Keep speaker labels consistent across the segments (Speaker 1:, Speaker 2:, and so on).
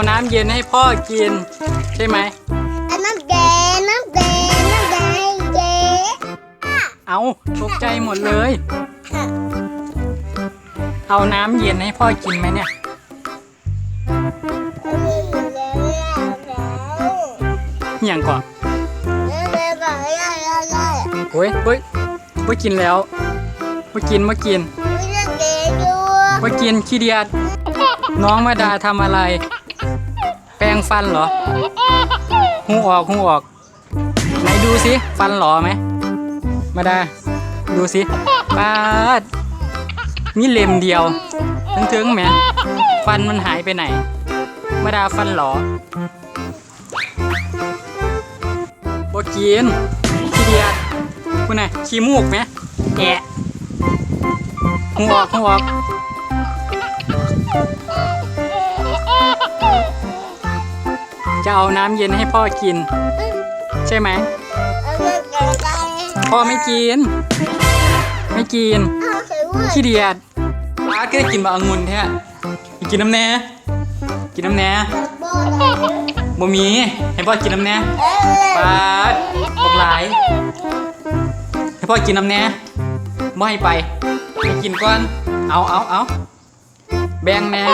Speaker 1: เอาน้ำเย็นให้พ่อกิน ใช่ไหม
Speaker 2: อันน้ำแดงน้ำแดงน้ำแดงเจ๊
Speaker 1: เอาตกใจหมดเลย เอาน้ำเย็นให้พ่อกินไหมเนี่ย
Speaker 2: อันนี้อยู่แล้วแล้ว
Speaker 1: อหย่างก่อน
Speaker 2: แล้วแล้วก็แล้วแล้วแล้ว
Speaker 1: โอ้ยโอ้ยไม่กินแล้วไม่กินไม่กิน
Speaker 2: มีเรื่องเด็กอยู่
Speaker 1: ไม่กินขี้เดียดน้องมาดาทำอะไร แปรงฟันเหรอ หูออกหูออก ไหนดูสิฟันหลอไหม มาดา ดูสิปาด มีเล็มเดียวถึงๆไหม ฟันมันหายไปไหน มาดาฟันหลอบ่กินขี้เดียดคุณน่ะขี้มูกไหมแอะหูออกหูออก จะเอาน้ำเย็นให้พ่อกิน ใช่ไหม พ่อไม่กิน ไม่กิน ขี้เดียดป้าก็ได้กินบะองุ่นแท้กินน้ำแน่กินน้ำแน่
Speaker 2: บ่
Speaker 1: มี ให้พ่อกินน้ำแน่ป้าดบอกหลาย ให้พ่อกินน้ำแน่ไม่ให้ไปไปกินก่อน เอาเอาเอาแบ่งแน่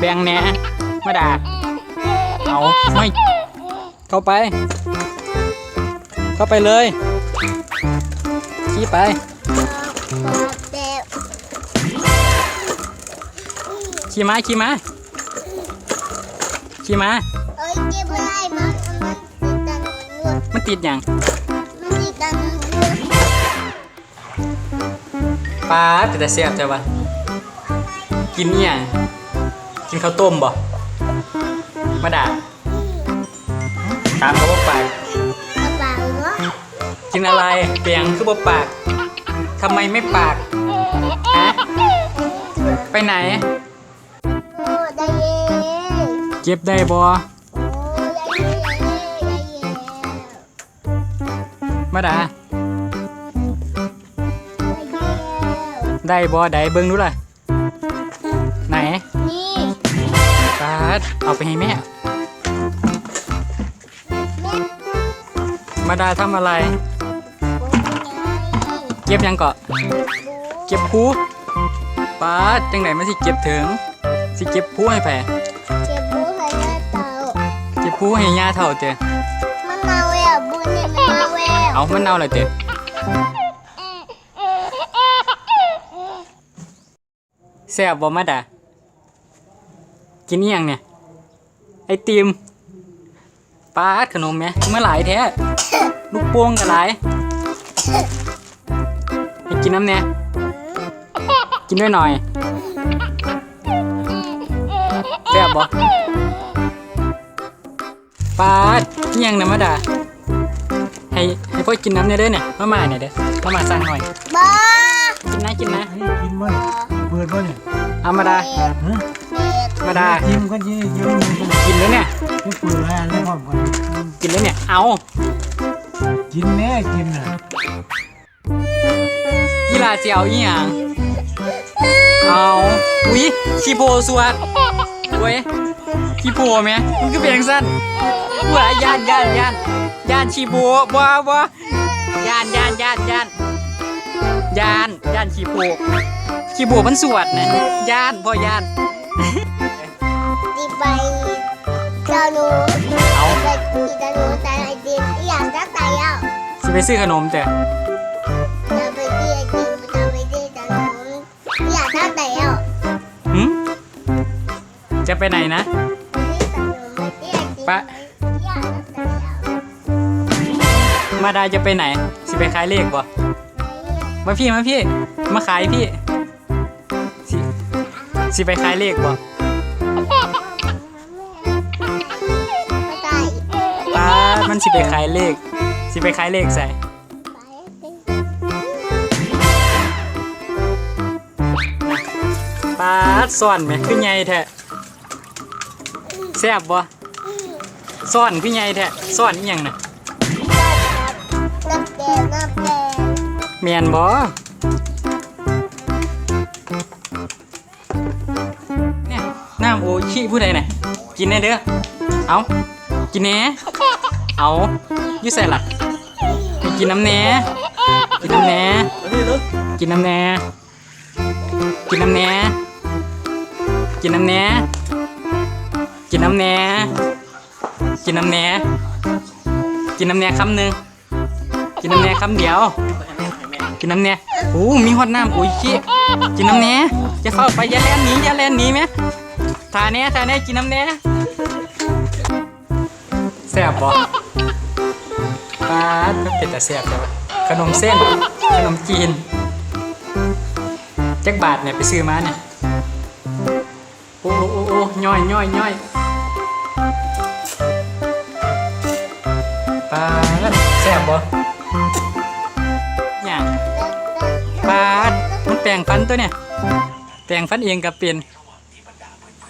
Speaker 1: แบ่งแน่มาด่า เอาไม่ เข้าไป เข้าไปเลยขี้ไป ขี่ม้าขี่ม้าขี่มา
Speaker 2: เอ้ยเก็บอะไมันมันติดตันหนวด
Speaker 1: มันติดอย่าง
Speaker 2: มันติดตันหนวด
Speaker 1: ปลาแต่แต่แซ่บใช่ปะกินเนี่ยกินข้าวต้มบ่ มาด่าถามเขาว่าปาก
Speaker 2: กระเป๋าเนาะ
Speaker 1: กินอะไรเปียงคือบ่ปากทำไมไม่ปากฮะไปไหน
Speaker 2: โอ้ได้เย่
Speaker 1: เก็บได้บ่
Speaker 2: โอ้ได้เย่ได้เย่ได้เย่
Speaker 1: มาด่า
Speaker 2: ได้เย่
Speaker 1: ได้บ่ได้เบิ่งดูล่ะ ดเอาไปให้แม่ มาดาทำอะไร เก็บหยังเกาะ เก็บผู้ปาดจังไหนมาสิเก็บถึง สิเก็บผู้ให้แผ่
Speaker 2: เจ็บบูให้หน้าเต่า
Speaker 1: เก็บผู้ให้ย่าเท่าเตะ
Speaker 2: มันมาแววบุญเนี่ยมันมาแวว
Speaker 1: เอามันเอาเลยเตะแซ่บบ่มาดากินอิหยังเนี่ย ไอติมปาดขนมไหมเมื่อหลายแท้ลูกโป่งกันหลายให้กินน้ำเนี่ยกินด้วยหน่อยแซ่บบ่ปาดอิหยังนะมาดาให้ให้พ่อกินน้ำเนี่ยเด้อเนี่ยมาม่าเนี่ยเด้อมาม่าสั่งหน่อย
Speaker 2: บ้า
Speaker 1: กินนะกินนะ
Speaker 3: เฮ้ยกินบ่เนี่ยเปิดบ่เนี่ย
Speaker 1: เอามาดา
Speaker 2: เด็ด
Speaker 3: ฮะ
Speaker 2: เด็ด
Speaker 1: มดา
Speaker 3: กินกันยี่ยี่มันเป็น
Speaker 1: กินแล้วเนี่ย
Speaker 3: ไม่เปิดอะไรอะไรพร้อมกัน
Speaker 1: กินแล้วเนี่ย เอา
Speaker 3: กินแม่กินน่ะ
Speaker 1: กีฬาเจียวอีหยังเอาอุ้ยชีโพสวดเว้ยชีโพไหมมันก็เพียงสั้นว้าย่านย่านย่านย่านชีโพบ้าบ้าย่านย่านย่านย่านย่านย่านชีโพชีโพมันสวดนะย่านบ่ย่าน
Speaker 2: ดีไป เจ้าหนู
Speaker 1: เอา
Speaker 2: ไปที่เจ้าหนูแต่ไอติมอยากจะตายอะ
Speaker 1: สิไปซื้อขนมเจ้ะ
Speaker 2: จะไปที่ไอติมจะไปที่เจ้าหนูอยากจะตายอะ
Speaker 1: หืมจะไปไหนนะ
Speaker 2: ที่เจ้าหนูไปที่ไอติม
Speaker 1: ปะ
Speaker 2: อยากจะตายอะ
Speaker 1: มาดาจะไปไหน สิไปขายเลขบ่มาพี่มาพี่ มาขายพี่ สิสิไปขายเลขบ่
Speaker 2: มั
Speaker 1: นสิไปขายเลข สิไปขายเลขใส่ป้าดซ่อนไหมคือใหญ่แท้แซ่บบ่ซ่อนคือใหญ่แท้ซ่อนอีหยังน่ะ
Speaker 2: นับแดงนับแดง
Speaker 1: แม่นบ่เนี่ยน้ำโอชิผู้ใดน่ะกินแน่เด้อเอากินแหน่ เอาอยู่ใส่ล่ะให้กินน้ำแหน่กินน้ำแหน่กินน้ำแหน่กินน้ำแหน่กินน้ำแหน่กินน้ำแหน่กินน้ำแหน่กินน้ำแหน่คำหนึ่งกินน้ำแหน่คำเดียว กินน้ำแหน่โอ้มีฮอดน้ำอุ้ยขี้กินน้ำแหน่จะเข้าไปอย่าแล่นหนีอย่าแล่นหนีไหมทาแหน่ทาแหน่กินน้ำแหน่แซ่บบ่ ปาดมันเป็นแต่แซ่บใช่ปะขนมเส้น ขนมจีน จักบาทเนี่ยไปซื้อมาเนี่ย โอ้โอ้โอ้ย่อยย่อยย่อยปาดแซ่บบ่อย่างปาดมันแปลงฟันตัวเนี่ย แปลงฟันเองกับเป็น